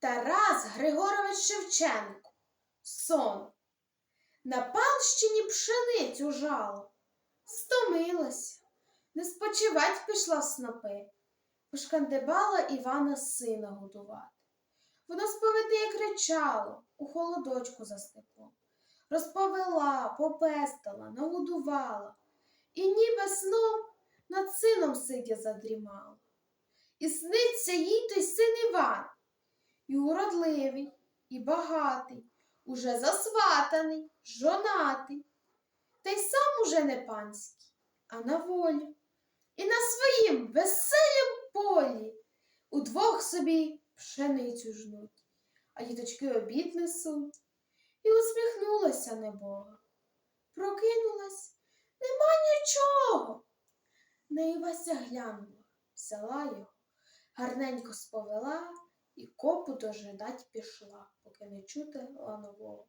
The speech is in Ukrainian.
Тарас Григорович Шевченко. Сон. На панщині пшеницю жало. Стомилася, не спочивать пішла в снопи. Пошкандибала Івана сина годувати. Воно споведи кричало, у холодочку за стеклом. Розповела, попестила, нагодувала, і ніби сном над сином сидя задрімала. І сниться їй той син Іван, і уродливий, і багатий, уже засватаний, жонатий, та й сам уже не панський, а на волі. І на своїм веселім полі удвох собі пшеницю жнуть, а діточки обід несуть. І усміхнулася небога. Прокинулась, нема нічого. На Івася глянула, взяла його, гарненько сповела і копу дожидать пішла, поки не чути ланового.